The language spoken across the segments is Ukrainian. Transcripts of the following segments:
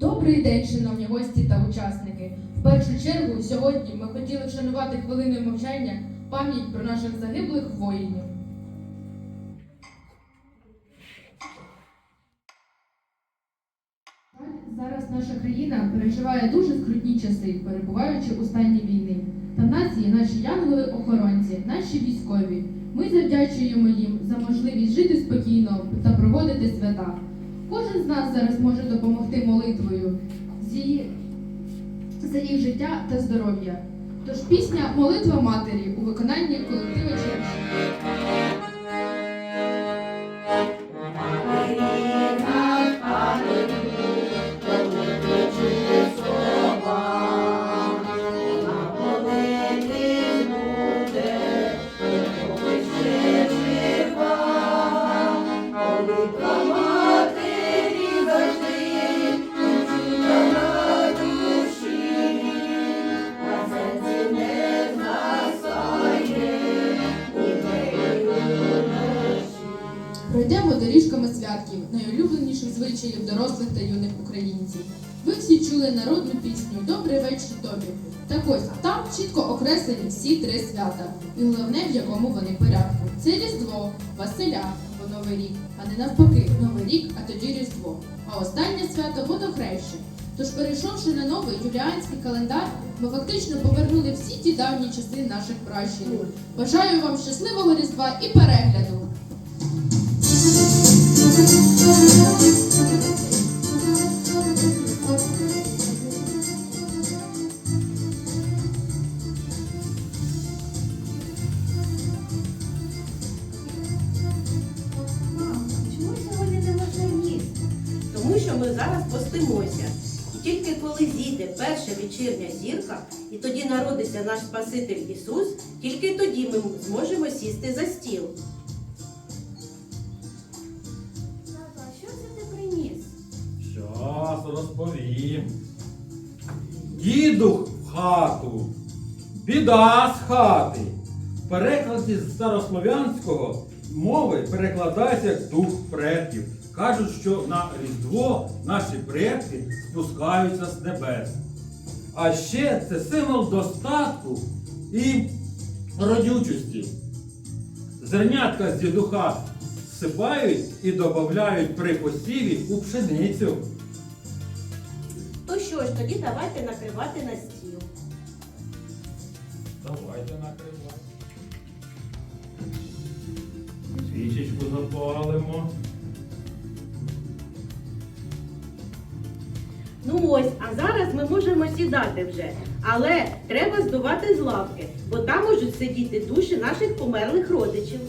Добрий день, шановні гості та учасники. В першу чергу сьогодні ми хотіли вшанувати хвилиною мовчання пам'ять про наших загиблих воїнів. Зараз наша країна переживає дуже скрутні часи, перебуваючи у стані війни. Та в нас є наші янголи-охоронці, наші військові. Ми завдячуємо їм за можливість жити спокійно та проводити свята. Кожен з нас зараз може допомогти молитвою за їх життя та здоров'я. Тож пісня Молитва матері у виконанні колектива Чернігів. Святків, найулюбленіших звичаїв дорослих та юних українців. Ви всі чули народну пісню Добрий вечір тобі. Так ось там чітко окреслені всі три свята, і головне, в якому вони порядку. Це Різдво, Василя або Новий рік, а не навпаки, Новий рік, а тоді Різдво. А останнє свято водохреща. Тож, перейшовши на новий юліанський календар, ми фактично повернули всі ті давні часи наших пращурів. Бажаю вам щасливого Різдва і перегляду! Вечірня зірка, і тоді народиться наш Спаситель Ісус, тільки тоді ми зможемо сісти за стіл. Розповім. Діду в хату, біда з хати. В перекладі з старослов'янського мови перекладається дух предків. Кажуть, що на Різдво наші предки спускаються з небес. А ще це символ достатку і родючості. Зернятка з дідуха всипають і додають при посіві у пшеницю. Що ж, тоді давайте накривати на стіл. Давайте накривати. Свічечку запалимо. Ну ось, а зараз ми можемо сідати вже. Але треба здувати з лавки, бо там можуть сидіти душі наших померлих родичів.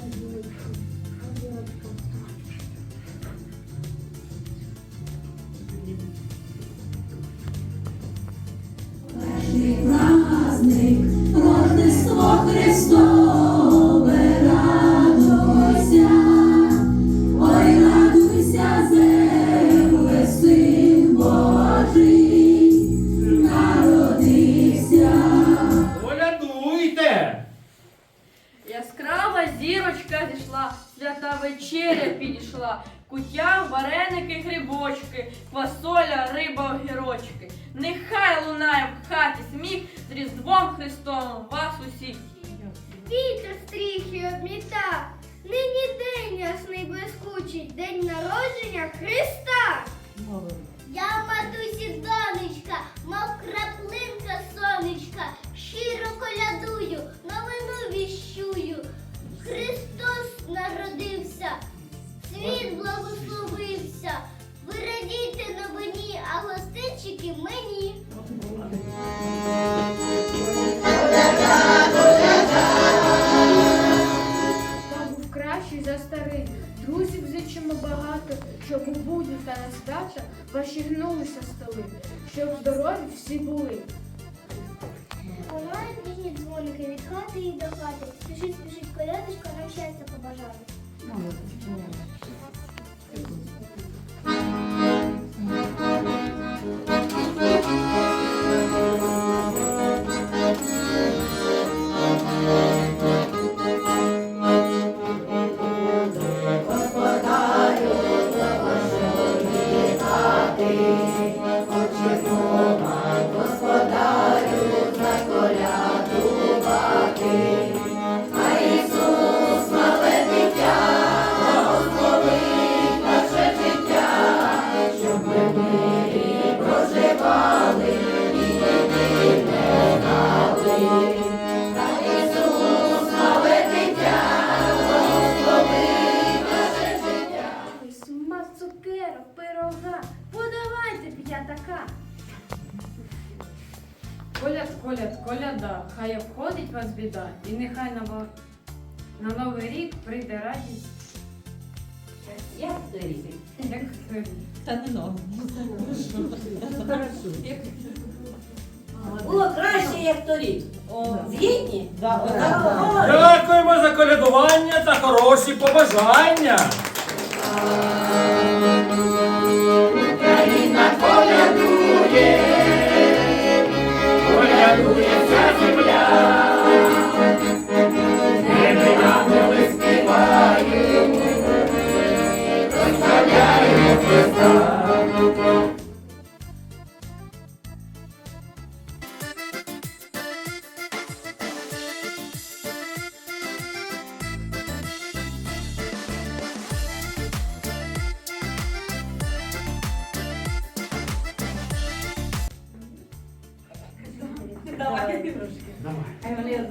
Різдвом Христовим вас усіх. Вітер стріхи обміта, нині день ясний блискучий, день народження Христа. Друзів зичимо багато, щоб у будні та нестача свята ваші гнулися столи, щоб здорові всі були. Лунають ніжні дзвоники від хати і до хати. Спішить, спішить колядочка, нам щастя побажати. Біда, і нехай на, на новий рік прийде радість, Як торік? як торік. Було краще, як торік. Згідні? Дякуємо за колядування та хороші побажання.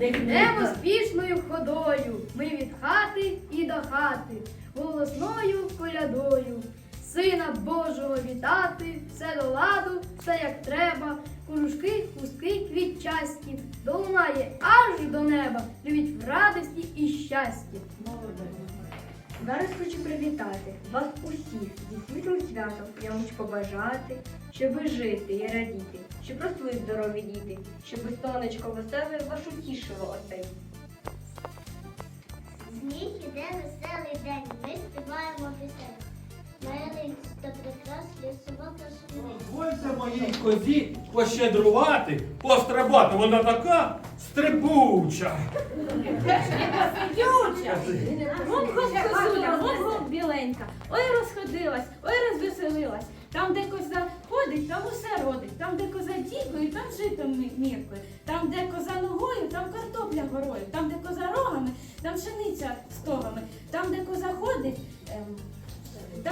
Йдемо спішною ходою, ми від хати і до хати, голосною колядою. Сина Божого вітати, все до ладу, все як треба, курушки, хустки квітчасті, долунає аж до неба, живіть в радості і щасті. Зараз хочу привітати вас усіх зі світлим святом. Я хочу побажати, щоб жити і радіти, щоб росли здорові діти, щоб сонечко веселе вашу тішило отей. Сніг іде веселий день, ми співаємо пісень. Милий та прекрасний. Дозвольте моїй козі пощедрувати, пострибати. Вона така стрибуча. Козуля, гоп біленька, ой розходилась, ой розвеселилась. Там, де коза ходить, там усе родить. Там, де коза дікою, там жито ми- міркою. Там, де коза ногою, там картопля горою. Там, де коза рогами, там пшениця стогами. Там, де коза ходить,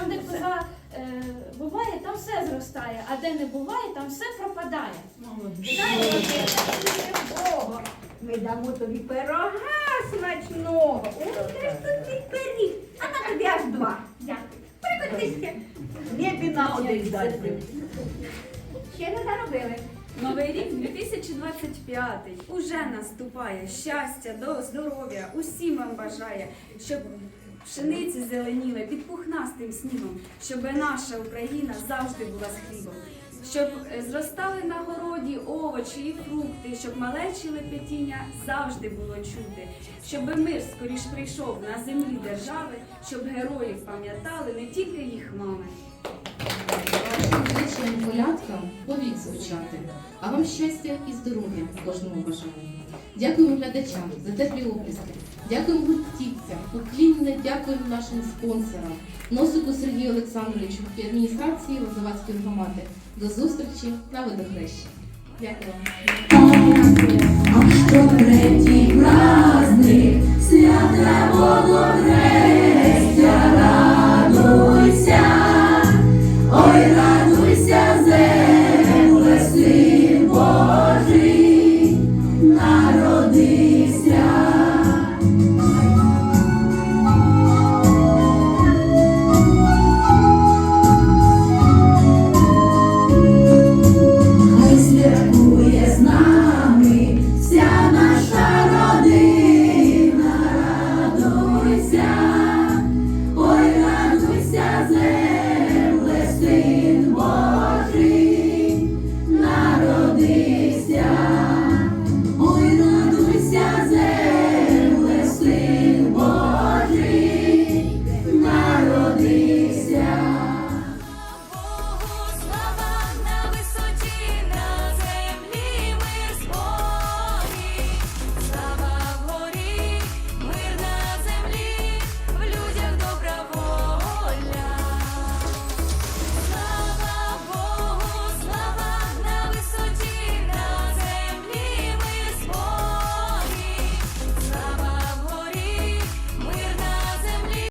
там, де коза е, буває, там все зростає, а де не буває, там все пропадає. Бога. Ми дамо тобі пирога смачного. Ух, ти тобі пиріг. А на тобі аж два. Дякую. Прикотися. Небі на один дати. Ще не заробили. Новий рік 2025 уже наступає. Щастя, до здоров'я, усім вам бажає, щоб пшениці зеленіли під пухнастим снігом, щоб наша Україна завжди була з хлібом, щоб е, зростали на городі овочі і фрукти, щоб малечі лепетіння завжди було чути, щоб мир скоріш прийшов на землі держави, щоб героїв пам'ятали не тільки їх мами. Вашим колядкам повік звучати, а вам щастя і здоров'я кожному бажаю. Дякуємо глядачам за теплі оплески. Дякуємо гуртівцям, уклінне дякуємо нашим спонсорам, Носику Сергію Олександровичу і адміністрації Лозовацької громади. До зустрічі на водохрещі. Дякую